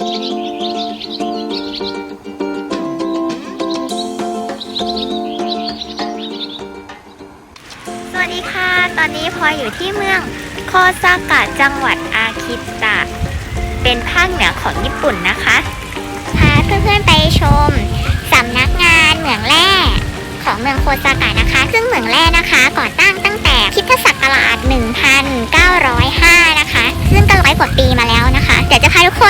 สวัสดีค่ะ ตอนนี้พลอยอยู่ที่เมืองโคซากะจังหวัดอาคิตะ เป็นภาคเหนือของญี่ปุ่นนะคะพาเพื่อนๆไปชมสำนักงานเหมืองแร่ของเมืองโคซากะนะคะ ซึ่งเหมืองแร่นะคะ ก่อตั้งตั้งแต่คริดศักราช1905 นะคะ ซึ่งก็ร้อยกว่าปีมาแล้ว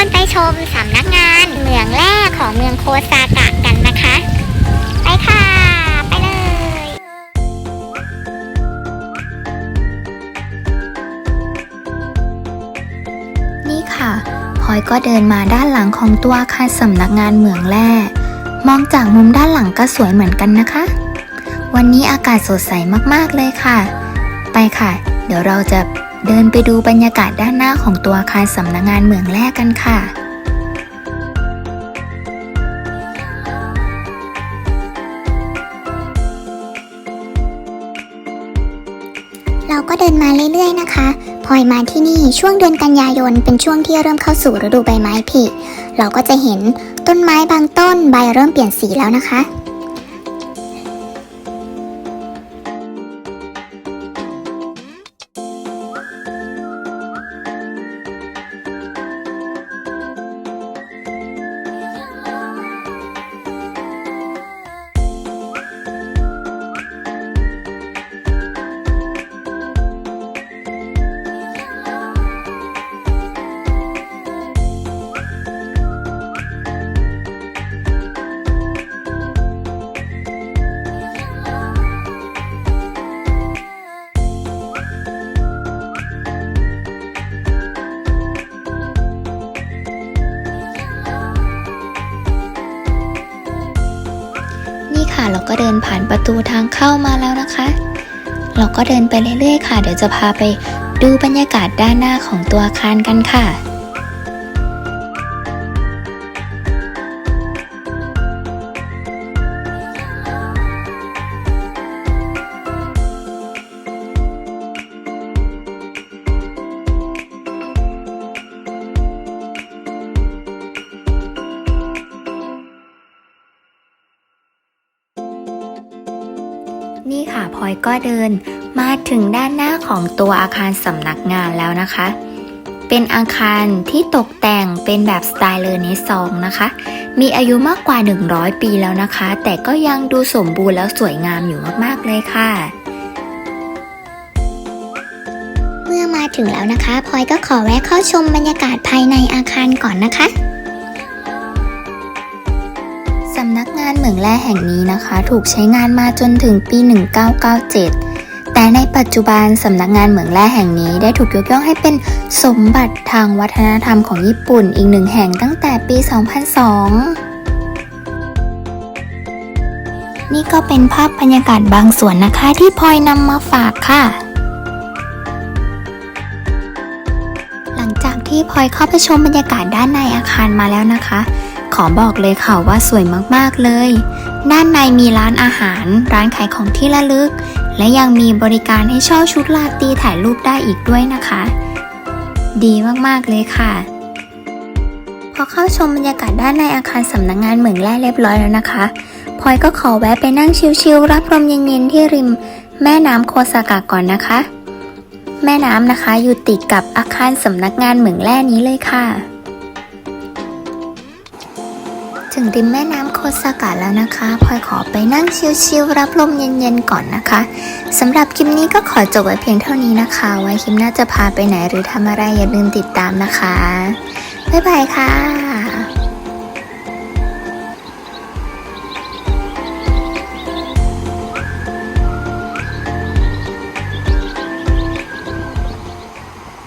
ควจะพาทุกคนไปชมสำนักงานเหมืองแร่ของเมืองโคซากะกันนะคะ ไปค่ะไปเลย นี่ค่ะพลอยก็เดินมาด้านหลังของตัวอาคารสำนักงานเหมืองแร่มองจากมุมด้านหลังก็สวยเหมือนกันนะคะ วันนี้อากาศสดใสมากๆเลยค่ะ ไปค่ะ เดี๋ยวเราจะ เดินไปดูบรรยากาศด้านหน้าของตัวอาคารสำนักงานเหมืองแร่กันค่ะเราก็เดินมาเรื่อยๆนะคะพลอยมาที่นี่ช่วงเดือนกันยายนเป็นช่วงที่เริ่มเข้าสู่ฤดูใบไม้ผลิเราก็จะเห็นต้นไม้บางต้นใบเริ่มเปลี่ยนสีแล้วนะคะ ค่ะ เราก็เดินผ่านประตูทางเข้ามาแล้วนะคะ เราก็เดินไปเรื่อยๆค่ะ เดี๋ยวจะพาไปดูบรรยากาศด้านหน้าของตัวอาคารกันค่ะ นี่ค่ะพลอยก็เดินมาถึงด้านหน้าของตัวอาคารสำนักงานแล้วนะคะ เป็นอาคารที่ตกแต่งเป็นแบบสไตล์เลอเนซองนะคะ มีอายุมากกว่า 100 ปีแล้วนะคะ แต่ก็ยังดูสมบูรณ์แล้วสวยงามอยู่มากๆเลยค่ะ เมื่อมาถึงแล้วนะคะพลอยก็ขอแวะเข้าชมบรรยากาศภายในอาคารก่อนนะคะำนักงานเหมืองแร่แห่งนี้นะคะ ถูกใช้งานมาจนถึงปี 1997 แต่ในปัจจุบันสำนักงานเหมืองแร่แห่งนี้ได้ถูกยกย่องให้เป็นสมบัติทางวัฒนธรรมของญี่ปุ่นอีกหนึ่งแห่งตั้งแต่ปี 2002นี่ก็เป็นภาพบรรยากาศบางส่วนนะคะที่พลอยนำมาฝากค่ะ หลังจากที่พลอยเข้าไปชมบรรยากาศด้านในอาคารมาแล้วนะคะ ขอบอกเลยค่ะว่าสวยมากๆเลย ด้านในมีร้านอาหาร ร้านขายของที่ระลึก และยังมีบริการให้เช่าชุดลาตีถ่ายรูปได้อีกด้วยนะคะ ดีมากๆเลยค่ะพอเข้าชมบรรยากาศด้านในอาคารสำนักงานเหมืองแร่เรียบร้อยแล้วนะคะพลอยก็ขอแวะไปนั่งชิลๆรับลมเย็นๆที่ริม แม่น้ำโคซากะก่อนนะคะ แม่น้ำนะคะอยู่ติดกับอาคารสำนักงานเหมืองแร่นี้เลยค่ะ ถึงริมแม่น้ำโคสากะแล้วนะคะพลอยขอไปนั่งชิลๆรับลมเย็นๆก่อนนะคะสำหรับคลิปนี้ก็ขอจบไว้เพียงเท่านี้นะคะ ไว้คลิปหน้าจะพาไปไหนหรือทำอะไรอย่าลืมติดตามนะคะ บ๊ายบายค่ะ